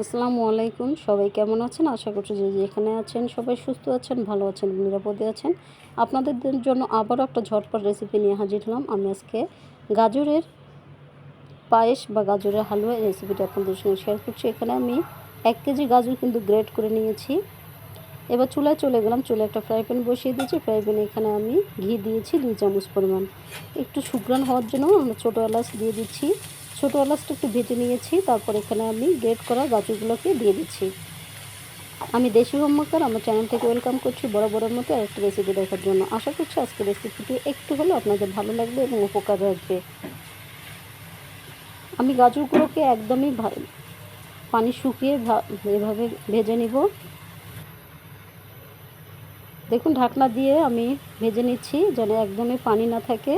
আসসালামু আলাইকুম। সবাই কেমন আছেন? আশা করছি যে যেখানে আছেন সবাই সুস্থ আছেন, ভালো আছেন, নিরাপদে আছেন। আপনাদের জন্য আবারও একটা ঝটপট রেসিপি নিয়ে হাজির হলাম। আমি আজকে গাজরের পায়েস বা গাজরের হালুয়া রেসিপিটা আপনাদের সঙ্গে শেয়ার করছি। এখানে আমি এক কেজি গাজর কিন্তু গ্রেট করে নিয়েছি। এবার চুলায় চলে গেলাম। চুলে একটা ফ্রাই প্যান বসিয়ে দিয়েছি। ফ্রাই প্যানে এখানে আমি ঘি দিয়েছি দুই চামচ পরিমাণ। একটু শুকরান হওয়ার জন্য আমরা ছোটো এলাচ দিয়ে দিচ্ছি। ছোটো এলাচটা একটু ভেজে নিয়েছি, তারপর এখানে আমি গ্রেট করা গাজরগুলোকে দিয়ে দিচ্ছি। আমি দেশি হোমমেকার আমার চ্যানেল থেকে ওয়েলকাম করছি বড় বড়োর মতো আরেকটা রেসিপি দেখার জন্য। আশা করছি আজকে রেসিপিটি একটু হলেও আপনাদের ভালো লাগবে এবং উপকার আসবে। আমি গাজরগুলোকে একদমই পানি শুকিয়ে এভাবে ভেজে নিব। দেখুন, ঢাকনা দিয়ে আমি ভেজে নিচ্ছি যেন একদমই পানি না থাকে।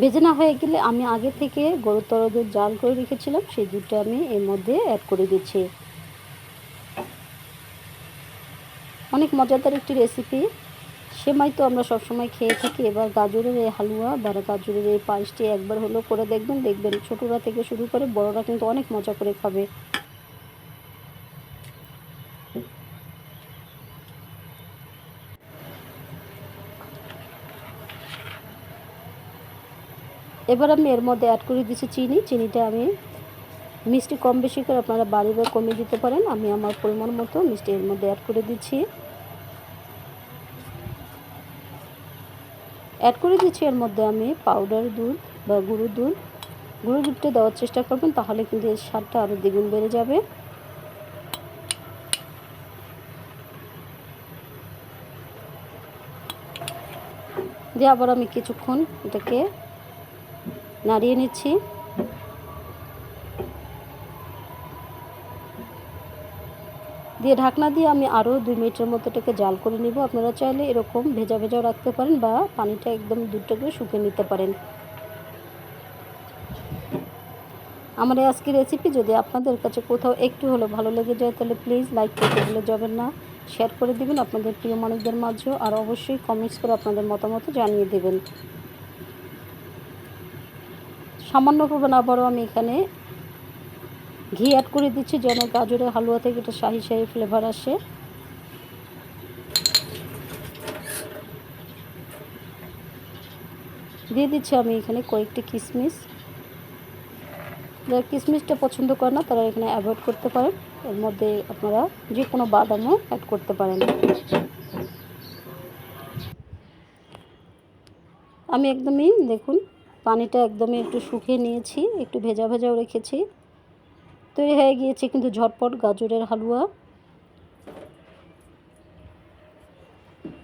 ভেজে না হয়ে গেলে আমি আগে থেকে গরুর তর দুধ জাল করে রেখেছিলাম, সেই দুধটা আমি এর মধ্যে অ্যাড করে দিচ্ছি। অনেক মজাদার একটি রেসিপি সেমাই তো আমরা সবসময় খেয়ে থাকি। এবার গাজরের এই হালুয়া বা গাজরের এই পায়েসটি একবার হলেও করে দেখবেন। দেখবেন ছোটোরা থেকে শুরু করে বড়রা কিন্তু অনেক মজা করে খাবে। এবার আমি এর মধ্যে অ্যাড করে দিচ্ছি চিনি। চিনিটা আমি মিষ্টি কম বেশি করে আপনারা বাড়ি বা কমিয়ে দিতে পারেন। আমি আমার পরিমাণ মতো মিষ্টি এর মধ্যে অ্যাড করে দিচ্ছি। অ্যাড করে দিচ্ছি এর মধ্যে আমি পাউডার দুধ বা গুঁড়ো দুধ। গুঁড়ো দুধটা দেওয়ার চেষ্টা করবেন, তাহলে কিন্তু এর স্বাদটা আরও দ্বিগুণ বেড়ে যাবে। দিয়ে আবার আমি কিছুক্ষণ এটাকে নাড়িয়ে নিচ্ছি। দিয়ে ঢাকনা দিয়ে আমি আরও দুই মিনিটের মতো এটাকে জাল করে নিব। আপনারা চাইলে এরকম ভেজা ভেজাও রাখতে পারেন বা পানিটা একদম দুধটাকে শুকিয়ে নিতে পারেন। আমার এই আজকের রেসিপি যদি আপনাদের কাছে কোথাও একটু হলো ভালো লেগে যায়, তাহলে প্লিজ লাইক করতে ভুলে যাবেন না। শেয়ার করে দিবেন আপনাদের প্রিয় মানুষদের মাঝেও, আর অবশ্যই কমেন্টস করে আপনাদের মতামত জানিয়ে দেবেন। সামান্য পরিমাণ আবারও আমি এখানে ঘি অ্যাড করে দিচ্ছি, যেন গাজরের হালুয়া থেকে একটা শাহি শাহি ফ্লেভার আসে। দিয়ে দিচ্ছি আমি এখানে কয়েকটি কিশমিশ যারা কিশমিশটা পছন্দ করে না, তারা এখানে অ্যাভয়েড করতে পারেন। এর মধ্যে আপনারা যে কোনো বাদামও অ্যাড করতে পারেন। আমি একদমই দেখুন পানিটা একদমই একটু শুকিয়ে নিয়েছি, একটু ভেজা ভেজাও রেখেছি। তৈরি হয়ে গিয়েছে কিন্তু ঝটপট গাজরের হালুয়া।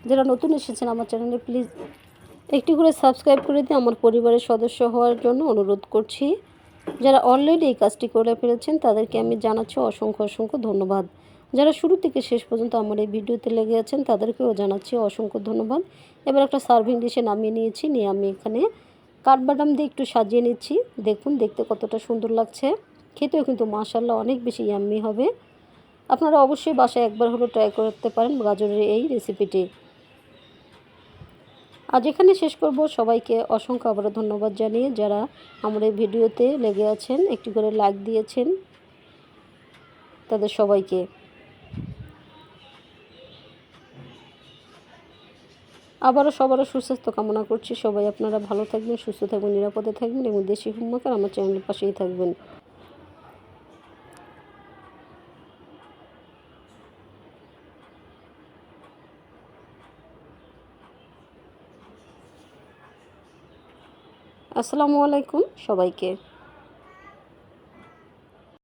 যারা নতুন এসেছেন আমার চ্যানেলে, প্লিজ একটি করে সাবস্ক্রাইব করে দিয়ে আমার পরিবারের সদস্য হওয়ার জন্য অনুরোধ করছি। যারা অলরেডি এই কাজটি করে ফেলেছেন, তাদেরকে আমি জানাচ্ছি অসংখ্য অসংখ্য ধন্যবাদ। যারা শুরু থেকে শেষ পর্যন্ত আমার এই ভিডিওতে লেগে আছেন, তাদেরকেও জানাচ্ছি অসংখ্য ধন্যবাদ। এবার একটা সার্ভিং ডিশে নামিয়ে নিয়েছি, নিয়ে আমি এখানে কাঠবাদাম দিয়ে একটু সাজিয়ে নিচ্ছি। দেখুন, দেখতে কতটা সুন্দর লাগছে। খেতেও কিন্তু মাশাল্লাহ অনেক বেশি ইয়াম্মি হবে। আপনারা অবশ্যই বাসায় একবার হলো ট্রাই করতে পারেন গাজরের এই রেসিপিটি আজ এখানে শেষ করব। সবাইকে অসংখ্য আবারও ধন্যবাদ জানিয়ে যারা আমার এই ভিডিওতে লেগে আছেন, একটি করে লাইক দিয়েছেন, তাদের সবাইকে। আবারও সবারও সুস্বাস্থ্য কামনা করছি। সবাই আপনারা ভালো থাকবেন, সুস্থ থাকবেন, নিরাপদে থাকবেন এবং দেশি হুম্মাকার আমার চ্যানেলের পাশেই থাকবেন। আসসালামু আলাইকুম সবাইকে।